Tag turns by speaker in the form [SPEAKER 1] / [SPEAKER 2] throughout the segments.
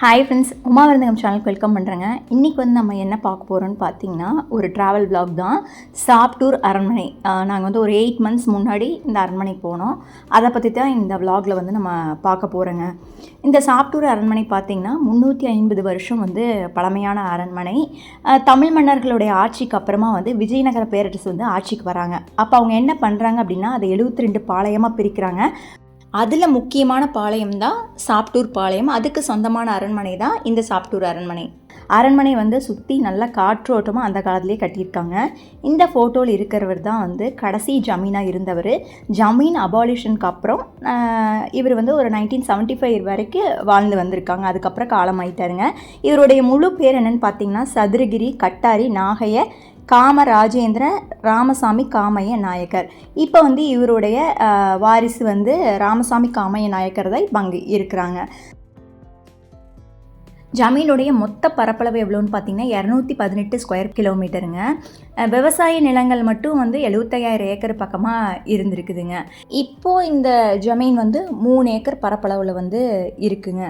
[SPEAKER 1] Hi friends Uma விருந்தகம் சேனலுக்கு welcome பண்ணுறேங்க இன்றைக்கி வந்து நம்ம என்ன பார்க்க போகிறோம்னு பார்த்தீங்கன்னா ஒரு ட்ராவல் பிளாக் தான். சாப்டூர் அரண்மனை. நாங்கள் வந்து ஒரு எயிட் மந்த்ஸ் முன்னாடி இந்த அரண்மனை போனோம். அதை பற்றி தான் இந்த vlogல வந்து நம்ம பார்க்க போகிறோங்க இந்த சாப்டூர் அரண்மனை பார்த்திங்கன்னா முந்நூற்றி ஐம்பது வருஷம் வந்து பழமையான அரண்மனை. தமிழ் மன்னர்களுடைய ஆட்சிக்கு அப்புறமா வந்து விஜயநகர பேரரசு வந்து ஆட்சிக்கு வராங்க. அப்போ அவங்க என்ன பண்ணுறாங்க அப்படின்னா அதை எழுபத்தி ரெண்டு பாளையமாக பிரிக்கிறாங்க. அதில் முக்கியமான பாளையம் தான் சாப்டூர் பாளையம். அதுக்கு சொந்தமான அரண்மனை தான் இந்த சாப்டூர் அரண்மனை. அரண்மனை வந்து சுற்றி நல்ல காற்றோட்டமாக அந்த காலத்திலே கட்டியிருக்காங்க. இந்த ஃபோட்டோவில் இருக்கிறவர் தான் வந்து கடைசி ஜமீனாக இருந்தவர். ஜமீன் அபாலிஷனுக்கு அப்புறம் இவர் வந்து ஒரு நைன்டீன் செவன்ட்டி ஃபைவ் வரைக்கும் வாழ்ந்து வந்திருக்காங்க. அதுக்கப்புறம் காலமாயிட்டாருங்க இவருடைய முழு பேர் என்னென்னு பார்த்தீங்கன்னா சதுரகிரி கட்டாரி நாகைய காமராஜேந்திர ராமசாமி காமைய நாயக்கர். இப்போ வந்து இவருடைய வாரிசு வந்து ராமசாமி காமைய நாயக்கர் தான் இப்போ அங்கே இருக்கிறாங்க. ஜமீனுடைய மொத்த பரப்பளவு எவ்வளோன்னு பார்த்தீங்கன்னா இரநூத்தி பதினெட்டு ஸ்கொயர் கிலோமீட்டருங்க விவசாய நிலங்கள் மட்டும் வந்து எழுபத்தையாயிரம் ஏக்கர் பக்கமாக இருந்திருக்குதுங்க. இப்போது இந்த ஜமீன் வந்து மூணு ஏக்கர் பரப்பளவில் வந்து இருக்குங்க.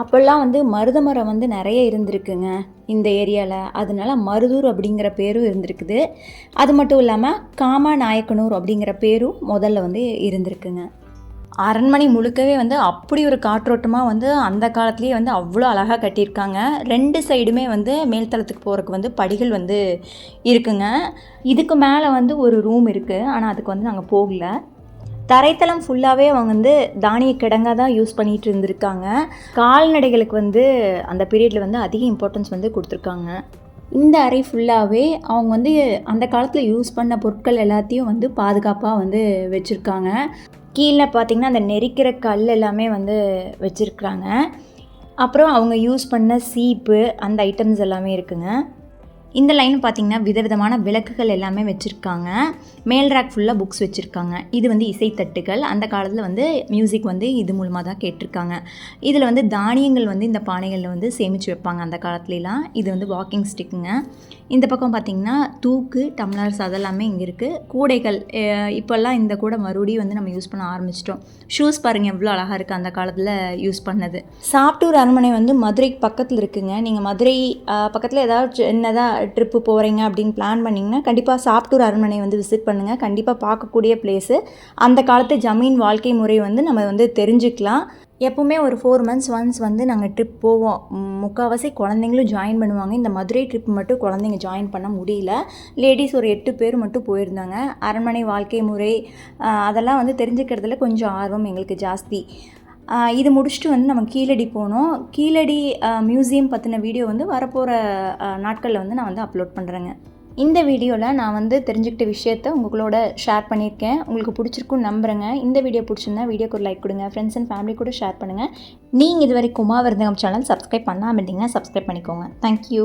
[SPEAKER 1] அப்போல்லாம் வந்து மருத மரம் வந்து நிறைய இருந்திருக்குங்க இந்த ஏரியாவில் அதனால மருதூர் அப்படிங்கிற பேரும் இருந்திருக்குது. அது மட்டும் இல்லாமல் காமா நாயக்கனூர் அப்படிங்கிற பேரும் முதல்ல வந்து இருந்திருக்குங்க. அரண்மனை முழுக்கவே வந்து அப்படி ஒரு காற்றோட்டமாக வந்து அந்த காலத்துலேயே வந்து அவ்வளோ அழகாக கட்டியிருக்காங்க. ரெண்டு சைடுமே வந்து மேல்தளத்துக்கு போகிறதுக்கு வந்து படிகள் வந்து இருக்குங்க. இதுக்கு மேலே வந்து ஒரு ரூம் இருக்குது ஆனால் அதுக்கு வந்து நாங்கள் போகல. தரைத்தளம் ஃபுல்லாகவே அவங்க வந்து தானிய கிடங்காக தான் யூஸ் பண்ணிகிட்டு இருந்திருக்காங்க. கால்நடைகளுக்கு வந்து அந்த பீரியடில் வந்து அதிக இம்பார்ட்டன்ஸ் வந்து கொடுத்துருக்காங்க. இந்த அறை ஃபுல்லாகவே அவங்க வந்து அந்த காலத்தில் யூஸ் பண்ண பொருட்கள் எல்லாத்தையும் வந்து பாதுகாப்பாக வந்து வச்சுருக்காங்க. கீழே பார்த்திங்கன்னா அந்த நெரிக்கிற கல் எல்லாமே வந்து வச்சுருக்குறாங்க. அப்புறம் அவங்க யூஸ் பண்ண சீப்பு அந்த ஐட்டம்ஸ் எல்லாமே இருக்குங்க. இந்த லைன் பார்த்திங்கன்னா விதவிதமான விளக்குகள் எல்லாமே வச்சுருக்காங்க. மேல் ரேக் ஃபுல்லாக புக்ஸ் வச்சுருக்காங்க. இது வந்து இசைத்தட்டுகள். அந்த காலத்தில் வந்து மியூசிக் வந்து இது மூலமாக தான் கேட்டிருக்காங்க. இதில் வந்து தானியங்கள் வந்து இந்த பானைகளில் வந்து சேமித்து வைப்பாங்க அந்த காலத்துலலாம். இது வந்து வாக்கிங் ஸ்டிக்குங்க இந்த பக்கம் பார்த்தீங்கன்னா தூக்கு டம்ளர்ஸ் அதெல்லாமே இங்கே இருக்குது கூடைகள் இப்போல்லாம் இந்த கூடை மறுபடியும் வந்து நம்ம யூஸ் பண்ண ஆரம்பிச்சிட்டோம். ஷூஸ் பாருங்கள் எவ்வளோ அழகாக இருக்குது அந்த காலத்தில் யூஸ் பண்ணது. சாப்டூர் அரண்மனை வந்து மதுரைக்கு பக்கத்தில் இருக்குங்க. நீங்கள் மதுரை பக்கத்தில் ஏதாவது சின்னதாக ட்ரிப்பு போகிறீங்க அப்படின்னு பிளான் பண்ணிங்கன்னா கண்டிப்பாக சாப்டூர் அரண்மனை வந்து விசிட் பண்ணுங்கள் கண்டிப்பாக பார்க்கக்கூடிய பிளேஸு அந்த காலத்து ஜமீன் வாழ்க்கை முறை வந்து நம்ம வந்து தெரிஞ்சுக்கலாம். எப்போவுமே ஒரு ஃபோர் மந்த்ஸ் ஒன்ஸ் வந்து நாங்கள் ட்ரிப் போவோம். முக்கால்வாசி குழந்தைங்களும் ஜாயின் பண்ணுவாங்க. இந்த மதுரை ட்ரிப் மட்டும் குழந்தைங்க ஜாயின் பண்ண முடியல. லேடிஸ் ஒரு எட்டு பேர் மட்டும் போயிருந்தாங்க. அரண்மனை வாழ்க்கை முறை அதெல்லாம் வந்து தெரிஞ்சுக்கிறதுல கொஞ்சம் ஆர்வம் எங்களுக்கு ஜாஸ்தி. இது முடிச்சுட்டு வந்து நம்ம கீழடி போனோம் கீழடி மியூசியம் பற்றின வீடியோ வந்து வரப்போகிற நாட்களில் வந்து நான் வந்து அப்லோட் பண்ணுறேங்க இந்த வீடியோவில் நான் வந்து தெரிஞ்சுக்கிட்ட விஷயத்த உங்களோட ஷேர் பண்ணியிருக்கேன். உங்களுக்கு பிடிச்சிருக்குன்னு நம்புகிறேங்க இந்த வீடியோ பிடிச்சிருந்தா வீடியோக்கு ஒரு லைக் கொடுங்க. ஃப்ரெண்ட்ஸ் அண்ட் ஃபேமிலி கூட ஷேர் பண்ணுங்கள் நீங்கள் இது வரைக்கும் உமா விருந்தகம் சேனல் சப்ஸ்கிரைப் பண்ணாமல் இருந்தீங்கன்னா சப்ஸ்கிரைப் பண்ணிக்கோங்க. தேங்க்யூ